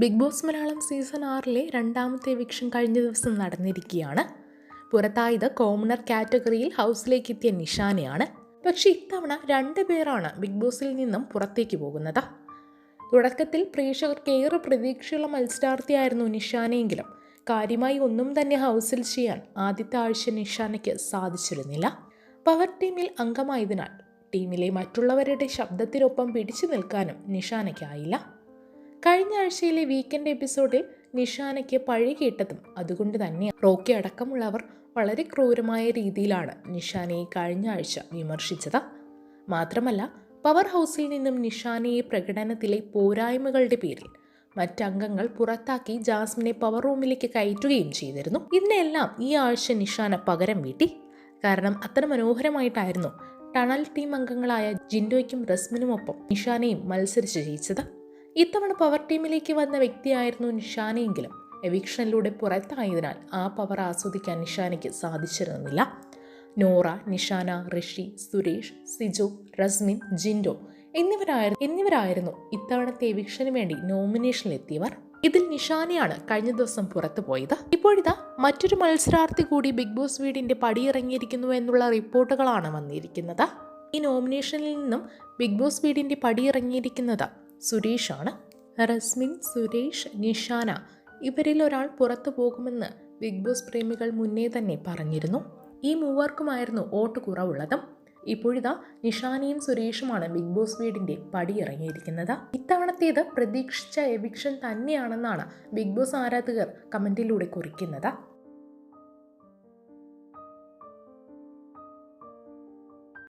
Big boss Malayalam season ആറിലെ രണ്ടാമത്തെ eviction കഴിഞ്ഞ ദിവസം നടന്നിരിക്കുകയാണ്. പുറത്തായത് കോമണർ കാറ്റഗറിയിൽ ഹൗസിലേക്ക് എത്തിയ നിഷാനയാണ്. പക്ഷേ ഇത്തവണ രണ്ട് പേരാണ് ബിഗ് ബോസിൽ നിന്നും പുറത്തേക്ക് പോകുന്നത്. തുടക്കത്തിൽ പ്രേക്ഷകർക്ക് ഏറെ പ്രതീക്ഷയുള്ള മത്സരാർത്ഥിയായിരുന്നു നിഷാനയെങ്കിലും. കാര്യമായി ഒന്നും തന്നെ ഹൗസിൽ ചെയ്യാൻ ആദ്യത്തെ ആഴ്ച നിഷാനയ്ക്ക് സാധിച്ചിരുന്നില്ല. പവർ ടീമിൽ അംഗമായതിനാൽ ടീമിലെ മറ്റുള്ളവരുടെ ശബ്ദത്തിനൊപ്പം പിടിച്ചു നിൽക്കാനും നിഷാനയ്ക്കായില്ല. കഴിഞ്ഞ ആഴ്ചയിലെ വീക്കെൻഡ് എപ്പിസോഡിൽ നിഷാനയ്ക്ക് പഴി കേട്ടതും അതുകൊണ്ട് തന്നെ റോക്കി അടക്കമുള്ളവർ വളരെ ക്രൂരമായ രീതിയിലാണ് നിഷാനയെ കഴിഞ്ഞ ആഴ്ച വിമർശിച്ചത്. മാത്രമല്ല പവർ ഹൗസിൽ നിന്നും നിഷാനയെ പ്രകടനത്തിലെ പോരായ്മകളുടെ പേരിൽ മറ്റംഗങ്ങൾ പുറത്താക്കി ജാസ്മിനെ പവർ റൂമിലേക്ക് കയറ്റുകയും ചെയ്തിരുന്നു. ഇതിനെല്ലാം ഈ ആഴ്ച നിഷാന പകരം വീട്ടി. കാരണം അത്ര മനോഹരമായിട്ടായിരുന്നു ടണൽ ടീം അംഗങ്ങളായ ജിൻഡോയ്ക്കും റസ്മിനുമൊപ്പം നിഷാനയും മത്സരിച്ച് ജയിച്ചത്. ഇത്തവണ പവർ ടീമിലേക്ക് വന്ന വ്യക്തിയായിരുന്നു നിഷാനയെങ്കിലും എവിക്ഷനിലൂടെ പുറത്തായതിനാൽ ആ പവർ ആസ്വദിക്കാൻ നിഷാനയ്ക്ക് സാധിച്ചിരുന്നില്ല. നോറ നിഷാന ഋഷി സുരേഷ് സിജു റസ്മിൻ ജിൻഡോ എന്നിവരായിരുന്നു എന്നിവരായിരുന്നു ഇത്തവണത്തെ എവിക്ഷന് വേണ്ടി നോമിനേഷനിലെത്തിയവർ ഇതിൽ നിഷാനയാണ് കഴിഞ്ഞ ദിവസം പുറത്തു പോയത്. ഇപ്പോഴിതാ മറ്റൊരു മത്സരാർത്ഥി കൂടി ബിഗ് ബോസ് വീടിന്റെ പടിയിറങ്ങിയിരിക്കുന്നു എന്നുള്ള റിപ്പോർട്ടുകളാണ് വന്നിരിക്കുന്നത്. ഈ നോമിനേഷനിൽ നിന്നും ബിഗ് ബോസ് വീടിന്റെ പടിയിറങ്ങിയിരിക്കുന്നത് സുരേഷാണ്. റസ്മിൻ സുരേഷ് നിഷാന ഇവരിൽ ഒരാൾ പുറത്തു പോകുമെന്ന് ബിഗ് ബോസ് പ്രേമികൾ മുന്നേ തന്നെ പറഞ്ഞിരുന്നു. ഈ മൂവർക്കുമായിരുന്നു വോട്ട് കുറവുള്ളതും. ഇപ്പോഴിതാ നിഷാനയും സുരേഷുമാണ് ബിഗ് ബോസ് വീടിന്റെ പടിയിറങ്ങിയിരിക്കുന്നത്. ഇത്തവണത്തേത് പ്രതീക്ഷിച്ച എവിക്ഷൻ തന്നെയാണെന്നാണ് ബിഗ് ബോസ് ആരാധകർ കമന്റിലൂടെ കുറിക്കുന്നത്.